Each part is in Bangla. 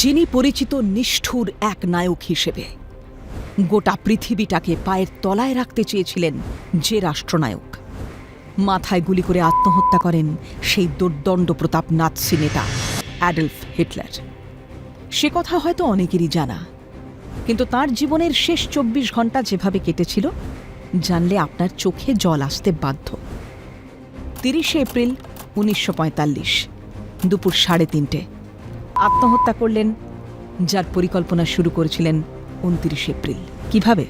যিনি পরিচিত নিষ্ঠুর এক নায়ক হিসেবে। গোটা পৃথিবীটাকে পায়ের তলায় রাখতে চেয়েছিলেন যে রাষ্ট্রনায়ক। মাথায় গুলি করে আত্মহত্যা করেন সেই দুর্দণ্ড প্রতাপ নাৎসি নেতা অ্যাডলফ হিটলার। সে কথা হয়তো অনেকেরই জানা, কিন্তু তার জীবনের শেষ চব্বিশ ঘণ্টা যেভাবে কেটেছিল, জানলে আপনার চোখে জল আসতে বাধ্য। তিরিশে এপ্রিল উনিশশো পঁয়তাল্লিশ, দুপুর সাড়ে তিনটে। আত্মহত্যা করলেন, যার পরিকল্পনা শুরু করেছিলেন উনত্রিশ এপ্রিল। কীভাবে?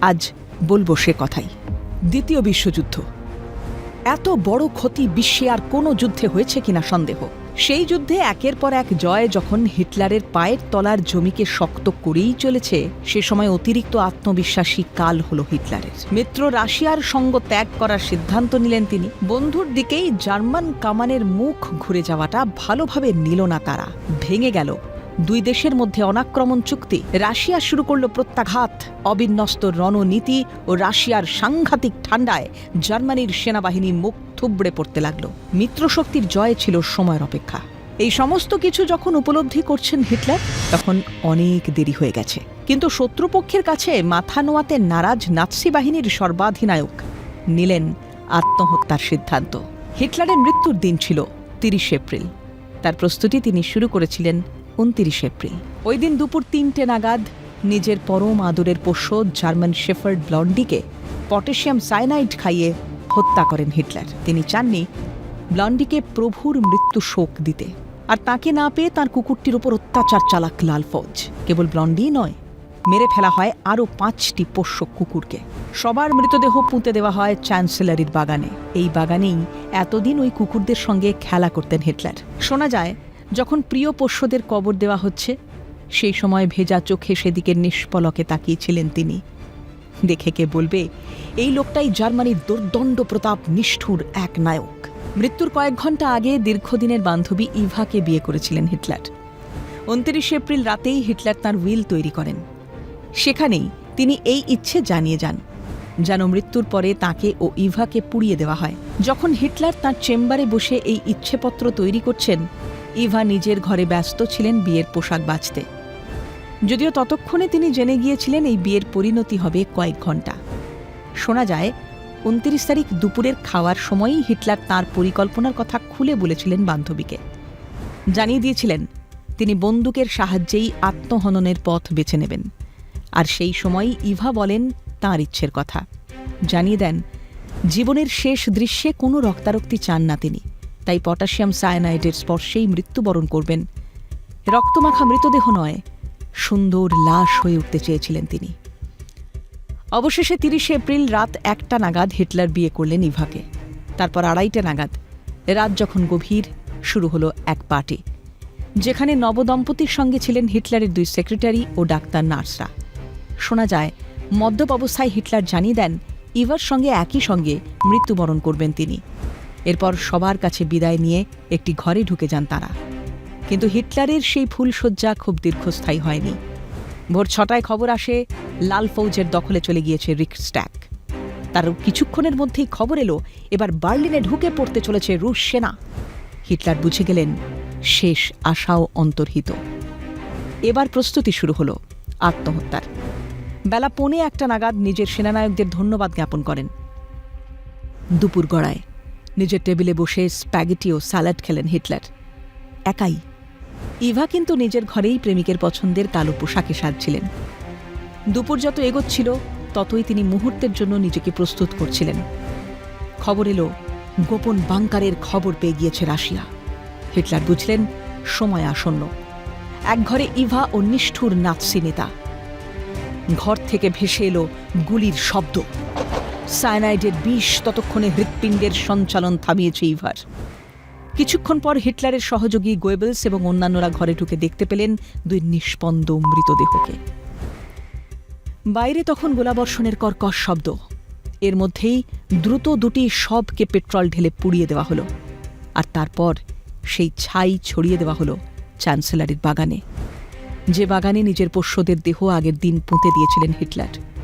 আজ বলব সে কথাই। দ্বিতীয় বিশ্বযুদ্ধ। এত বড় ক্ষতি বিশ্বে আর কোনো যুদ্ধে হয়েছে কিনা সন্দেহ। সেই যুদ্ধে একের পর এক জয় যখন হিটলারের পায়ের তলার জমিকে শক্ত করেই চলেছে, সে সময় অতিরিক্ত আত্মবিশ্বাসী কাল হল হিটলারের। মিত্র রাশিয়ার সঙ্গ ত্যাগ করার সিদ্ধান্ত নিলেন তিনি। বন্ধুর দিকেই জার্মান কামানের মুখ ঘুরে যাওয়াটা ভালোভাবে নিল না তারা। ভেঙে গেল। দুই দেশের মধ্যে অনাক্রমণ চুক্তি। রাশিয়া শুরু করল প্রত্যাঘাত। অবিন্যস্ত রণনীতি ও রাশিয়ার সাংঘাতিক ঠান্ডায় জার্মানির সেনাবাহিনী মুখ থুবড়ে পড়তে লাগল। মিত্রশক্তির জয় ছিল সময়ের অপেক্ষা। এই সমস্ত কিছু যখন উপলব্ধি করছেন হিটলার, তখন অনেক দেরি হয়ে গেছে। কিন্তু শত্রুপক্ষের কাছে মাথা নোয়াতে নারাজ নাৎসি বাহিনীর সর্বাধিনায়ক নিলেন আত্মহত্যার সিদ্ধান্ত। হিটলারের মৃত্যুর দিন ছিল তিরিশ এপ্রিল। তার প্রস্তুতি তিনি শুরু করেছিলেন উনতিরিশ এপ্রিল। ওই দিন দুপুর তিনটে নাগাদ নিজের পরম আদরের পোষ্য জার্মান শেফার্ড ব্লন্ডিকে পটাশিয়াম সায়ানাইড খাইয়ে হত্যা করেন হিটলার। তিনি চাননি ব্লন্ডিকে প্রভুর মৃত্যু শোক দিতে। আর তাকে না পেয়ে তার কুকুরটির উপর অত্যাচার চালাক লাল ফৌজ। কেবল ব্লন্ডি নয়, মেরে ফেলা হয় আরও পাঁচটি পোষ্য কুকুরকে। সবার মৃতদেহ পুঁতে দেওয়া হয় চ্যান্সেলারির বাগানে। এই বাগানেই এতদিন ওই কুকুরদের সঙ্গে খেলা করতেন হিটলার। শোনা যায় যখন প্রিয় পোষ্যদের কবর দেওয়া হচ্ছে, সেই সময় ভেজা চোখে সেদিকে নিষ্পলকে তাকিয়েছিলেন তিনি। দেখে কে বলবে, এই লোকটাই জার্মানির দুর্দণ্ড প্রতাপ নিষ্ঠুর এক নায়ক। মৃত্যুর কয়েক ঘণ্টা আগে দীর্ঘদিনের বান্ধবী ইভাকে বিয়ে করেছিলেন হিটলার। উনত্রিশে এপ্রিল রাতেই হিটলার তার উইল তৈরি করেন। সেখানেই তিনি এই ইচ্ছে জানিয়ে যান, যেন মৃত্যুর পরে তাকে ও ইভাকে পুড়িয়ে দেওয়া হয়। যখন হিটলার তার চেম্বারে বসে এই ইচ্ছেপত্র তৈরি করছেন ইভা নিজের ঘরে ব্যস্ত ছিলেন বিয়ের পোশাক বাছতে। যদিও ততক্ষণে তিনি জেনে গিয়েছিলেন এই বিয়ের পরিণতি হবে কয়েক ঘণ্টা। শোনা যায়, উনত্রিশ তারিখ দুপুরের খাওয়ার সময়ই হিটলার তার পরিকল্পনার কথা খুলে বলেছিলেন বান্ধবীকে। জানিয়ে দিয়েছিলেন, তিনি বন্দুকের সাহায্যেই আত্মহননের পথ বেছে নেবেন। আর সেই সময়ই ইভা বলেন তাঁর ইচ্ছের কথা। জানিয়ে দেন, জীবনের শেষ দৃশ্যে কোনো রক্তারক্তি চান না তিনি। তাই পটাশিয়াম সায়ানাইডের স্পর্শেই মৃত্যুবরণ করবেন। রক্তমাখা মৃতদেহ নয়, সুন্দর লাশ হয়ে উঠতে চেয়েছিলেন তিনি। অবশেষে তিরিশে এপ্রিল রাত একটা নাগাদ হিটলার বিয়ে করলেন ইভাকে। তারপর আড়াইটা নাগাদ রাত যখন গভীর, শুরু হলো এক পার্টি। যেখানে নবদম্পতির সঙ্গে ছিলেন হিটলারের দুই সেক্রেটারি ও ডাক্তার নার্সরা। শোনা যায়, মদ্যপ অবস্থায় হিটলার জানিয়ে দেন, ইভার সঙ্গে একই সঙ্গে মৃত্যুবরণ করবেন তিনি। এরপর সবার কাছে বিদায় নিয়ে একটি ঘরে ঢুকে যান তারা। কিন্তু হিটলারের সেই ফুলশয্যা খুব দীর্ঘস্থায়ী হয়নি। ভোর ছটায় খবর আসে, লাল ফৌজের দখলে চলে গিয়েছে রিক্সট্যাক তার কিছুক্ষণের মধ্যেই খবর এলো, এবার বার্লিনে ঢুকে পড়তে চলেছে রুশ সেনা। হিটলার বুঝে গেলেন, শেষ আশাও অন্তর্হিত। এবার প্রস্তুতি শুরু হলো, আত্মহত্যার। বেলা পৌনে একটা নাগাদ নিজের সেনানায়কদের ধন্যবাদ জ্ঞাপন করেন। দুপুর গড়ায়। নিজের টেবিলে বসে স্প্যাগেটি ও স্যালাড খেলেন হিটলার। একাই। ইভা কিন্তু নিজের ঘরেই প্রেমিকের পছন্দের কালো পোশাকে সাজছিলেন। দুপুর যত এগোচ্ছিল, ততই তিনি মুহূর্তের জন্য নিজেকে প্রস্তুত করছিলেন। খবর এলো, গোপন বাংকারের খবর পেয়ে গিয়েছে রাশিয়া। হিটলার বুঝলেন, সময় আসন্ন। এক ঘরে ইভা ও নিষ্ঠুর নাৎসি নেতা। ঘর থেকে ভেসে এলো গুলির শব্দ। সায়ানাইডের বিষ ততক্ষণে হৃৎপিণ্ডের সঞ্চালন থামিয়েছে ইভার কিছুক্ষণ পর হিটলারের সহযোগী গোয়েবেলস এবং অন্যান্যরা ঘরে ঢুকে দেখতে পেলেন দুই নিষ্পন্দ মৃতদেহকে। বাইরে তখন গোলাবর্ষণের কর্কশ শব্দ। এর মধ্যেই দ্রুত দুটি সবকে পেট্রল ঢেলে পুড়িয়ে দেওয়া হলো। আর তারপর সেই ছাই ছড়িয়ে দেওয়া হলো চ্যান্সেলারির বাগানে। যে বাগানে নিজের পোষ্যদের দেহ আগের দিন পুঁতে দিয়েছিলেন হিটলার।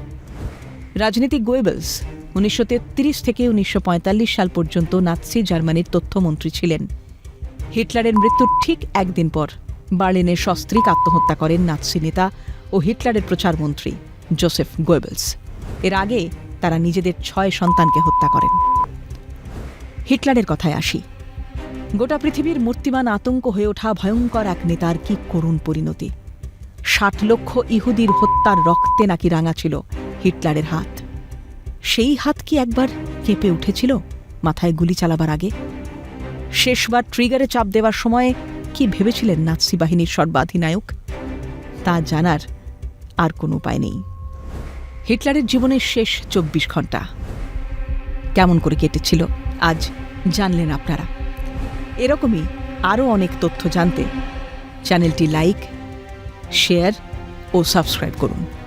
রাজনীতিক গোয়েবেলস, উনিশশো তেত্রিশ থেকে উনিশশো পঁয়তাল্লিশ সাল পর্যন্ত নাৎসি জার্মানির তথ্যমন্ত্রী ছিলেন। হিটলারের মৃত্যুর ঠিক একদিন পর বার্লিনের সস্ত্রীক আত্মহত্যা করেন নাৎসি নেতা ও হিটলারের প্রচারমন্ত্রী জোসেফ গোয়েবেলস। এর আগে তারা নিজেদের ছয় সন্তানকে হত্যা করেন। হিটলারের কথায় আসি। গোটা পৃথিবীর মূর্তিমান আতঙ্ক হয়ে ওঠা ভয়ঙ্কর এক নেতার কি করুণ পরিণতি। ষাট লক্ষ ইহুদির হত্যার রক্তে নাকি রাঙা ছিল হিটলারের হাত। সেই হাত কি একবার কেঁপে উঠেছিল মাথায় গুলি চালাবার আগে? শেষবার ট্রিগারে চাপ দেওয়ার সময়ে কি ভেবেছিলেন নাৎসি বাহিনীর সর্বাধিনায়ক? তা জানার আর কোনো উপায় নেই। হিটলারের জীবনের শেষ চব্বিশ ঘণ্টা কেমন করে কেটেছিল, আজ জানলেন আপনারা। এরকমই আরও অনেক তথ্য জানতে চ্যানেলটি লাইক, শেয়ার ও সাবস্ক্রাইব করুন।